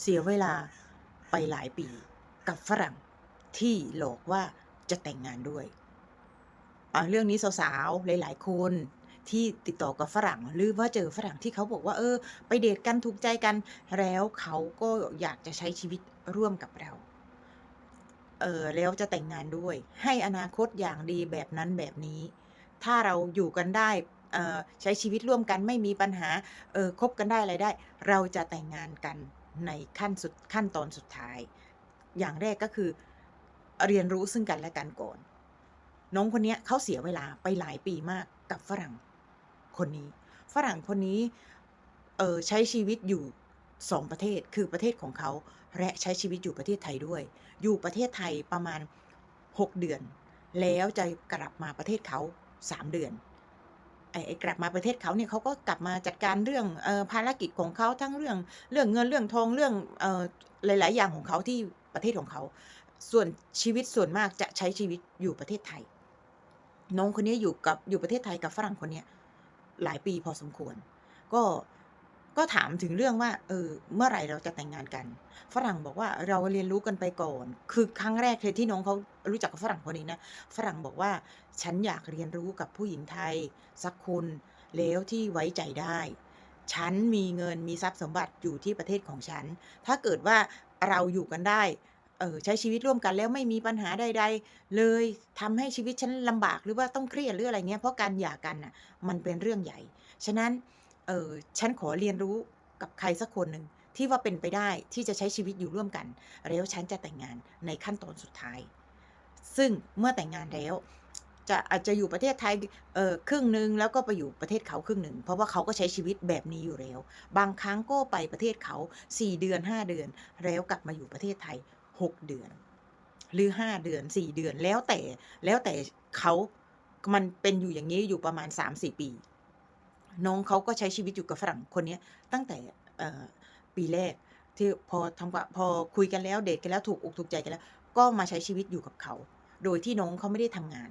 เสียเวลาไปหลายปีกับฝรั่งที่หลอกว่าจะแต่งงานด้วยอ่าเรื่องนี้สาวๆ หลาย ๆ คนที่ติดต่อกับฝรั่ง หรือว่าเจอฝรั่งที่เขาบอกว่า เออ ไปเดทกันถูกใจกัน แล้วเขาก็อยากจะใช้ชีวิตร่วมกับเรา เออแล้วจะแต่งงานด้วย ให้อนาคตอย่างดีแบบนั้นแบบนี้ ถ้าเราอยู่กันได้เอ่อใช้ชีวิตร่วมกันไม่มีปัญหาเออคบกันได้อะไรได้ เราจะแต่งงานกัน ในขั้นสุดขั้นตอนสุดท้าย อย่างแรกก็คือเรียนรู้ซึ่งกันและกันก่อน น้องคนนี้เขาเสียเวลาไปหลายปีมากกับฝรั่งคนนี้ ฝรั่งคนนี้เออใช้ชีวิตอยู่สองประเทศคือประเทศของเขาและใช้ชีวิตอยู่ประเทศไทยด้วย อยู่ประเทศไทยประมาณ 6 เดือน แล้วจะกลับมาประเทศเขา 3 เดือน ไอ้กลับมาประเทศเขาเนี่ยเขาก็กลับมาจัดการเรื่องออภารกิจของเขาทั้งเรื่องเรื่องเงินเรื่องทองเรื่องออหลาย ๆ อย่างของเขาที่ประเทศของเขา ส่วนชีวิตส่วนมากจะใช้ชีวิตอยู่ประเทศไทย น้องคนนี้อยู่กับอยู่ประเทศไทยกับฝรั่งคนนี้หลายปีพอสมควร ก็ ก็ถามถึงเรื่องว่า เออ เมื่อไหร่เราจะแต่งงานกัน ฝรั่งบอกว่าเราเรียนรู้กันไปก่อน คือครั้งแรกเลยที่น้องเขารู้จักกับฝรั่งคนนี้นะ ฝรั่งบอกว่าฉันอยากเรียนรู้กับผู้หญิงไทย สักคนแล้วที่ไว้ใจได้ ฉันมีเงินมีทรัพย์สมบัติอยู่ที่ประเทศของฉัน ถ้าเกิดว่าเราอยู่กันได้ เออใช้ชีวิตร่วมกันแล้วไม่มีปัญหาใด ๆ เลยทำให้ชีวิตฉันลำบากหรือว่าต้องเครียดหรืออะไรเงี้ย เพราะการหย่ากันน่ะมันเป็นเรื่องใหญ่ ฉะนั้น เออฉันขอเรียนรู้กับใครสักคนหนึ่งที่ว่าเป็นไปได้ที่จะใช้ชีวิตอยู่ร่วมกัน แล้วฉันจะแต่งงานในขั้นตอนสุดท้าย ซึ่งเมื่อแต่งงานแล้ว จะอาจจะอยู่ประเทศไทยเออครึ่งหนึ่งแล้วก็ไปอยู่ประเทศเขาครึ่งหนึ่ง เพราะว่าเขาก็ใช้ชีวิตแบบนี้อยู่แล้ว บางครั้งก็ไปประเทศเขา 4 เดือน 5 เดือน แล้วกลับมาอยู่ประเทศไทย 6 เดือน หรือ 5 เดือน 4 เดือนแล้วแต่แล้วแต่เขามันเป็นอยู่อย่างนี้อยู่ประมาณ 3-4 ปี น้องเขาก็ใช้ชีวิตอยู่กับฝรั่งคนนี้ตั้งแต่ปีแรกที่พอทำกับพอคุยกันแล้วเดทกันแล้วถูกอกถูกใจกันแล้ว ก็มาใช้ชีวิตอยู่กับเขา โดยที่น้องเขาไม่ได้ทำงาน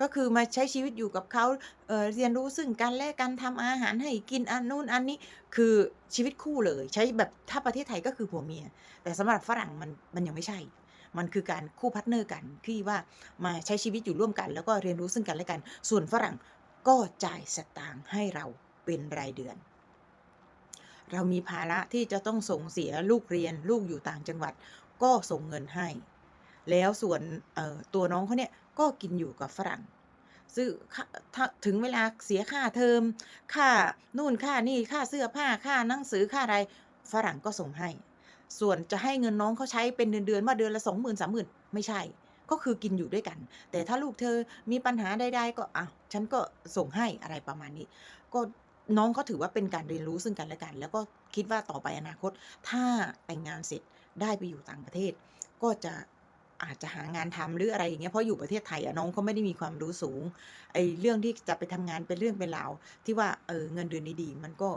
ก็คือมาใช้ชีวิตอยู่กับเขาเเรียนรู้ซึ่งกันและกันทำอาหารให้กินอันนู่นอันนี้คือชีวิตคู่เลย ใช้แบบถ้าประเทศไทยก็คือผัวเมีย แต่สำหรับฝรั่งมันมันยังไม่ใช่ มันคือการคู่พาร์ทเนอร์กันที่ว่ามาใช้ชีวิตอยู่ร่วมกัน แล้วก็เรียนรู้ซึ่งกันและกัน ส่วนฝรั่ง ก็จ่ายสตางค์ให้เราเป็นรายเดือน เรามีภาระที่จะต้องส่งเสียลูกเรียนลูกอยู่ต่างจังหวัด ก็ส่งเงินให้ แล้วส่วนตัวน้องเขาเนี่ยก็กินอยู่กับฝรั่งซึ่งค่าถ้าถึงเวลาเสียค่าเทอม ค่านู่นค่านี่ค่าเสื้อผ้าค่าหนังสือค่าอะไรฝรั่งก็ส่งให้ ส่วนจะให้เงินน้องเขาใช้เป็นเดือนเดือนๆว่าเดือนละสองหมื่นสามหมื่นไม่ใช่ ก็คือกินอยู่ด้วยกัน แต่ถ้าลูกเธอมีปัญหาใดๆก็อะฉันก็ส่งให้อะไรประมาณนี้ ก็น้องเขาถือว่าเป็นการเรียนรู้ซึ่งกันและกัน แล้วก็คิดว่าต่อไปอนาคต ถ้าแต่งงานเสร็จได้ไปอยู่ต่างประเทศ ก็จะอาจจะหางานทำหรืออะไรอย่างเงี้ยเพราะอยู่ประเทศไทยอะน้องเขาไม่ได้มีความรู้สูงไอ้เรื่องที่จะไปทำงานเป็นเรื่องเป็นราวที่ว่าเออเงินเดือนดีๆมันก็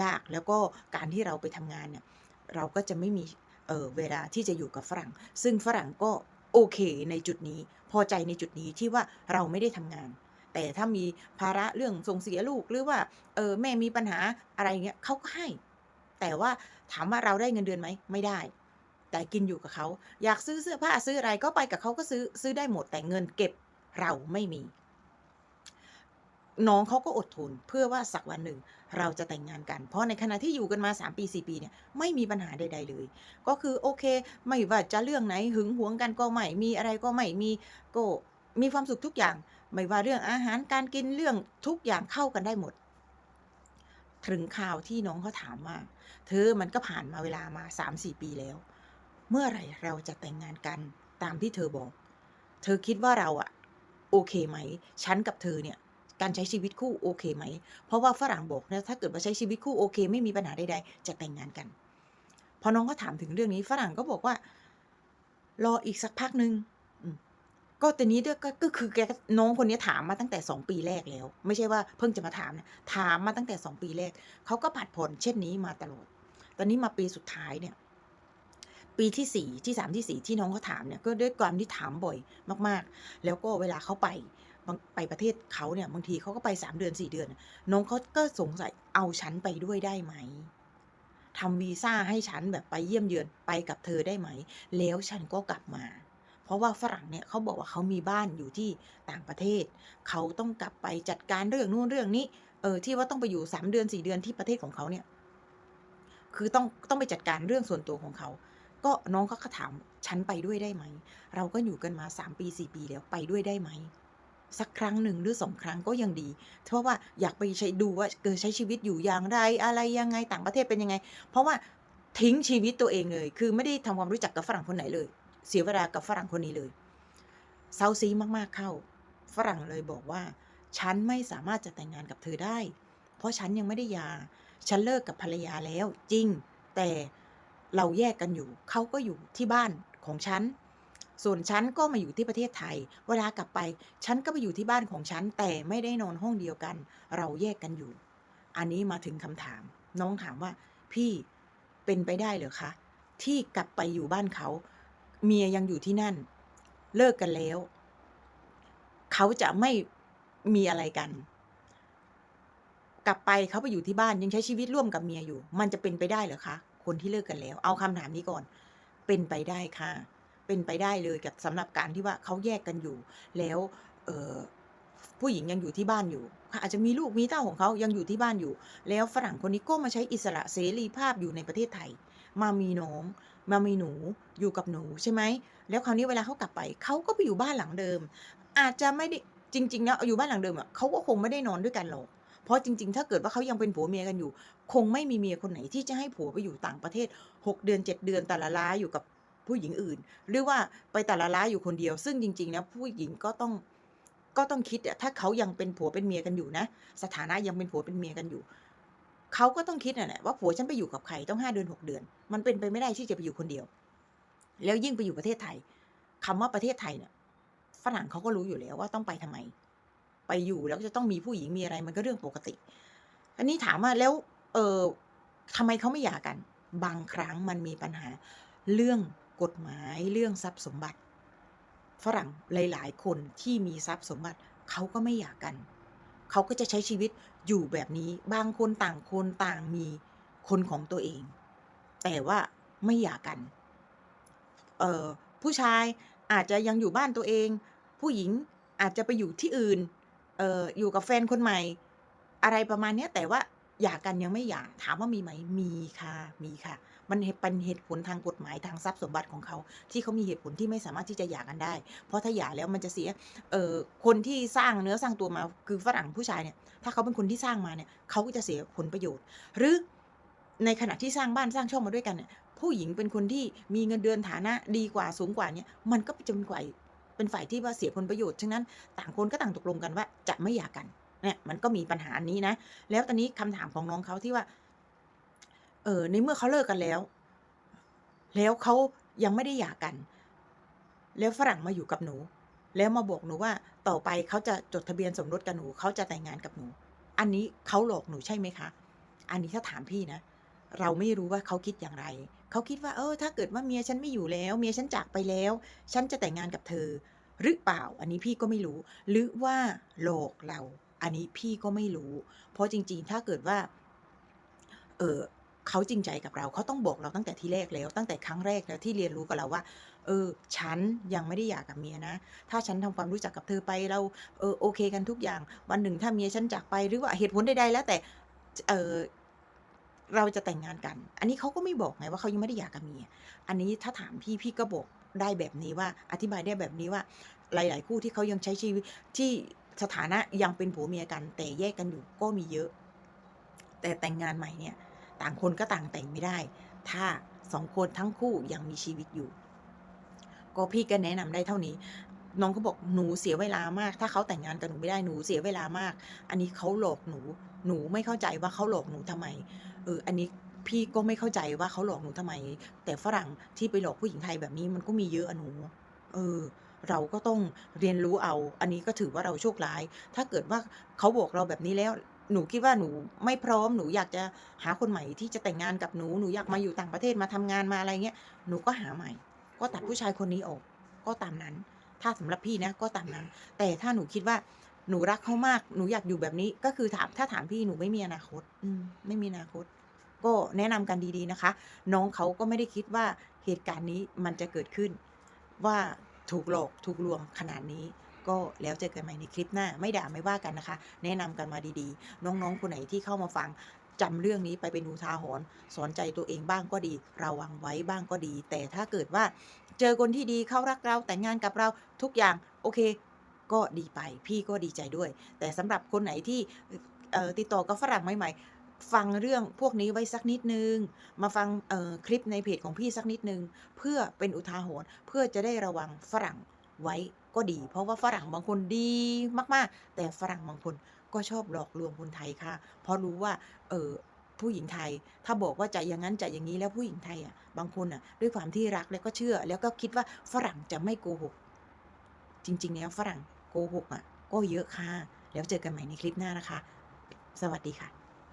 ยากแล้วก็การที่เราไปทำงานเนี่ยเราก็จะไม่มีเออเวลาที่จะอยู่กับฝรั่ง ซึ่งฝรั่งก็ โอเคในจุดนี้ พอใจในจุดนี้ที่ว่าเราไม่ได้ทำงาน แต่ถ้ามีภาระเรื่องส่งเสียลูกหรือว่าเออแม่มีปัญหาอะไรเงี้ยเขาก็ให้ แต่ว่าถามว่าเราได้เงินเดือนไหมไม่ได้ แต่กินอยู่กับเขาอยากซื้อเสื้อผ้าซื้ออะไรก็ไปกับเขาก็ซื้อซื้อได้หมดแต่เงินเก็บเราไม่มี น้องเขาก็อดทนเพื่อว่าสักวันหนึ่งเราจะแต่งงานกัน เพราะในขณะที่อยู่กันมา 3 ปี 4 ปีเนี่ยไม่มีปัญหาใด ๆ เลย ก็คือโอเค ไม่ว่าจะเรื่องไหนหึงหวงกันก็ไม่มีอะไรก็ไม่มีก็มีความสุขทุกอย่าง ไม่ว่าเรื่องอาหารการกินเรื่องทุกอย่างเข้ากันได้หมด ถึงข่าวที่น้องเขาถามว่า เธอมันก็ผ่านมาเวลามา 3-4 ปีแล้ว เมื่อไหร่เราจะแต่งงานกันตามที่เธอบอก เธอคิดว่าเราอะโอเคไหม ฉันกับเธอเนี่ย การใช้ชีวิตคู่โอเคไหม เพราะว่าฝรั่งบอกนะถ้าเกิดว่าใช้ชีวิตคู่โอเค ไม่มีปัญหาใดๆจะแต่งงานกัน พอน้องก็ถามถึงเรื่องนี้ฝรั่งก็บอกว่า รออีกสักพักหนึ่งก็ต่นี้ด้วยก็ก็คือแกน้องคนนี้ถามมาตั้งแต่สองปีแรกแล้ว ไม่ใช่ว่าเพิ่งจะมาถามนะถามมาตั้งแต่สองปีแรกเขาก็ผัดผ่อนเช่นนี้มาตลอด ตอนนี้มาปีสุดท้ายเนี่ย ปีที่สี่ที่สามที่สี่ที่น้องเขาถามเนี่ยก็ด้วยความที่ถามบ่อยมาก ๆ แล้วก็เวลาเขาไป ไปประเทศเขาเนี่ยบางทีเขาก็ไปสามเดือนสี่เดือน น้องเขาก็สงสัยเอาฉันไปด้วยได้ไหมทำวีซ่าให้ฉันแบบไปเยี่ยมเยือนไปกับเธอได้ไหม แล้วฉันก็กลับมา เพราะว่าฝรั่งเนี่ยเขาบอกว่าเขามีบ้านอยู่ที่ต่างประเทศ เขาต้องกลับไปจัดการเรื่องนู่นเรื่องนี้ เออที่ว่าต้องไปอยู่สามเดือนสี่เดือนที่ประเทศของเขาเนี่ย คือต้องต้องไปจัดการเรื่องส่วนตัวของเขา ก็น้องเขาก็ถามฉันไปด้วยได้ไหม เราก็อยู่กันมาสามปีสี่ปีแล้วไปด้วยได้ไหม สักครั้งหนึ่งหรือสองครั้งก็ยังดี เพราะว่าอยากไปใช้ดูว่าเกิดใช้ชีวิตอยู่อย่างไร อะไรยังไงต่างประเทศเป็นยังไง เพราะว่าทิ้งชีวิตตัวเองเลย คือไม่ได้ทำความรู้จักกับฝรั่งคนไหนเลย เสียเวลากับฝรั่งคนนี้เลยเซาซีมากๆเข้า ฝรั่งเลยบอกว่า ฉันไม่สามารถจะแต่งงานกับเธอได้ เพราะฉันยังไม่ได้หยา ฉันเลิกกับภรรยาแล้วจริง แต่เราแยกกันอยู่ เขาก็อยู่ที่บ้านของฉัน ส่วนฉันก็มาอยู่ที่ประเทศไทย เวลากลับไป ฉันก็ไปอยู่ที่บ้านของฉัน แต่ไม่ได้นอนห้องเดียวกัน เราแยกกันอยู่ อันนี้มาถึงคำถาม น้องถามว่า พี่เป็นไปได้หรือคะ ที่กลับไปอยู่บ้านเขา เมียยังอยู่ที่นั่น เลิกกันแล้ว เขาจะไม่มีอะไรกัน กลับไปเขาไปอยู่ที่บ้านยังใช้ชีวิตร่วมกับเมียอยู่ มันจะเป็นไปได้หรือคะ คนที่เลิกกันแล้ว เอาคำถามนี้ก่อน เป็นไปได้ค่ะ เป็นไปได้เลยกับสำหรับการที่ว่าเขาแยกกันอยู่ แล้วเผู้หญิงยังอยู่ที่บ้านอยู่ อาจจะมีลูกมีเต้าของเขายังอยู่ที่บ้านอยู่ แล้วฝรั่งคนนี้ก็มาใช้อิสระเสรีภาพอยู่ในประเทศไทย มามีน้องมามีหนูอยู่กับหนูใช่ไหมแล้วคราวนี้เวลาเขากลับไปเขาก็ไปอยู่บ้านหลังเดิม อาจจะไม่ได้จริงๆนะอยู่บ้านหลังเดิมอะเขาก็คงไม่ได้นอนด้วยกันหรอกเพราะจริงๆ ถ้าเกิดว่าเขายังเป็นผัวเมียกันอยู่ คงไม่มีเมียคนไหนที่จะให้ผัวไปอยู่ต่างประเทศ 6 เดือน 7 เดือนแต่ละล้าอยู่กับ ผู้หญิงอื่น หรือว่าไปแต่ละล้าอยู่คนเดียว ซึ่งจริงๆนะผู้หญิงก็ต้องก็ต้องคิดอะถ้าเขายังเป็นผัวเป็นเมียกันอยู่นะ สถานะยังเป็นผัวเป็นเมียกันอยู่เขาก็ต้องคิดนะแหละว่าผัวฉันไปอยู่กับใครต้องห้าเดือนหกเดือน มันเป็นไปไม่ได้ที่จะไปอยู่คนเดียว แล้วยิ่งไปอยู่ประเทศไทยคำว่าประเทศไทยเนี่ยฝรั่งเขาก็รู้อยู่แล้วว่าต้องไปทำไม ไปอยู่แล้วจะต้องมีผู้หญิงมีอะไรมันก็เรื่องปกติ อันนี้ถามว่าแล้ว เออทำไมเขาไม่หย่ากัน บางครั้งมันมีปัญหาเรื่อง กฎหมายเรื่องทรัพย์สมบัติ ฝรั่งหลาย ๆ คนที่มีทรัพย์สมบัติเขาก็ไม่หย่ากกัน เขาก็จะใช้ชีวิตอยู่แบบนี้บางคนต่างคนต่างมีคนของตัวเอง แต่ว่าไม่หย่ากกัน เอ่อผู้ชายอาจจะยังอยู่บ้านตัวเอง ผู้หญิงอาจจะไปอยู่ที่อื่น เอ่ออยู่กับแฟนคนใหม่ อะไรประมาณนี้แต่ว่าหย่ากกันยังไม่หย่าถามว่ามีไหมมีค่ะมีค่ะ มันเป็นเหตุผลทางกฎหมายทางทรัพย์สมบัติของเขา ที่เขามีเหตุผลที่ไม่สามารถที่จะหย่ากันได้ เพราะถ้าหย่าแล้วมันจะเสียเอ่อคนที่สร้างเนื้อสร้างตัวมาคือฝรั่งผู้ชายเนี่ยถ้าเขาเป็นคนที่สร้างมาเนี่ยเขาก็จะเสียผลประโยชน์ หรือในขณะที่สร้างบ้านสร้างช่องมาด้วยกันเนี่ยผู้หญิงเป็นคนที่มีเงินเดือนฐานะดีกว่าสูงกว่าเนี่ยมันก็จะเป็นฝ่ายเป็นฝ่ายที่ว่าเสียผลประโยชน์ฉะนั้นต่างคนก็ต่างตกลงกันว่าจะไม่หย่ากันเนี่ยมันก็มีปัญหานี้นะ แล้วตอนนี้คำถามของน้องเขาที่ว่า เออในเมื่อเขาเลิกกันแล้ว แล้วเขายังไม่ได้หย่ากัน แล้วฝรั่งมาอยู่กับหนู แล้วมาบอกหนูว่าต่อไปเขาจะจดทะเบียนสมรสกับหนูเขาจะแต่งงานกับหนู อันนี้เขาหลอกหนูใช่ไหมคะ อันนี้ถ้าถามพี่นะ เราไม่รู้ว่าเขาคิดอย่างไร เขาคิดว่า เออ ถ้าเกิดว่าเมียฉันไม่อยู่แล้ว เมียฉันจากไปแล้ว ฉันจะแต่งงานกับเธอ หรือเปล่า อันนี้พี่ก็ไม่รู้ หรือว่าหลอกเรา อันนี้พี่ก็ไม่รู้ เพราะจริง ๆ ถ้าเกิดว่า เออ เขาจริงใจกับเราเขาต้องบอกเราตั้งแต่ที่แรกแล้ว ตั้งแต่ครั้งแรกแล้วที่เรียนรู้กับเราว่า เออ ฉันยังไม่ได้หย่ากกับเมียนะ ถ้าฉันทำความรู้จักกับเธอไปเราเออโอเคกันทุกอย่าง วันหนึ่งถ้าเมียฉันจากไปหรือว่าเหตุผลใดๆแล้วแต่เออเราจะแต่งงานกัน อันนี้เขาก็ไม่บอกไงว่าเขายังไม่ได้หย่ากับเมีย อันนี้ถ้าถามพี่พี่ก็บอกได้แบบนี้ว่า อธิบายได้แบบนี้ว่า หลาย ๆ คู่ที่เขายังใช้ชีวิตที่สถานะยังเป็นผัวเมียกัน แต่แยกกันอยู่ก็มีเยอะ แต่แต่งงานใหม่เนี่ย ต่างคนก็ต่างแต่งไม่ได้ ถ้าสองคนทั้งคู่ยังมีชีวิตอยู่ ก็พี่ก็แนะนำได้เท่านี้ น้องก็บอกหนูเสียเวลามาก ถ้าเขาแต่งงานกับหนูไม่ได้หนูเสียเวลามาก อันนี้เขาหลอกหนู หนูไม่เข้าใจว่าเขาหลอกหนูทำไมเอออันนี้พี่ก็ไม่เข้าใจว่าเขาหลอกหนูทำไม แต่ฝรั่งที่ไปหลอกผู้หญิงไทยแบบนี้มันก็มีเยอะอะหนู เออ เราก็ต้องเรียนรู้เอา อันนี้ก็ถือว่าเราโชคร้าย ถ้าเกิดว่าเขาบอกเราแบบนี้แล้ว หนูคิดว่าหนูไม่พร้อมหนูอยากจะหาคนใหม่ที่จะแต่งงานกับหนูหนูอยากมาอยู่ต่างประเทศมาทำงานมาอะไรเงี้ยหนูก็หาใหม่ ก็ตัดผู้ชายคนนี้ออก ก็ตามนั้น ถ้าสำหรับพี่นะก็ตามนั้น แต่ถ้าหนูคิดว่าหนูรักเขามากหนูอยากอยู่แบบนี้ก็คือถามถ้าถามพี่หนูไม่มีอนาคต อืมไม่มีอนาคต ก็แนะนำกันดีๆนะคะ น้องเขาก็ไม่ได้คิดว่าเหตุการณ์นี้มันจะเกิดขึ้น ว่าถูกหลอกถูกลวงขนาดนี้ ก็แล้วเจอกันใหม่ในคลิปหน้า ไม่ด่าไม่ว่ากันนะคะ แนะนำกันมาดีๆ น้องๆคนไหนที่เข้ามาฟังจำเรื่องนี้ไปเป็นอุทาหรณ์สอนใจตัวเองบ้างก็ดี ระวังไว้บ้างก็ดี แต่ถ้าเกิดว่า เจอคนที่ดีเข้ารักเราแต่งงานกับเราทุกอย่างโอเค ก็ดีไป พี่ก็ดีใจด้วย แต่สำหรับคนไหนที่ติดต่อกับฝรั่งใหม่ ๆฟังเรื่องพวกนี้ไว้สักนิดนึง มาฟังคลิปในเพจของพี่สักนิดนึง เพื่อเป็นอุทาหรณ์เพื่อจะได้ระวังฝรั่ง ไว้ก็ดี เพราะว่าฝรั่งบางคนดีมากๆ แต่ฝรั่งบางคนก็ชอบหลอกลวงคนไทยค่ะ เพราะรู้ว่า เออผู้หญิงไทย ถ้าบอกว่าจะอย่างนั้นจะอย่างนี้แล้วผู้หญิงไทยอะ บางคนอะ ด้วยความที่รักแล้วก็เชื่อ แล้วก็คิดว่าฝรั่งจะไม่โกหก จริง ๆ แล้วฝรั่งโกหกอะ ก็เยอะค่ะ แล้วเจอกันใหม่ในคลิปหน้านะคะ สวัสดีค่ะ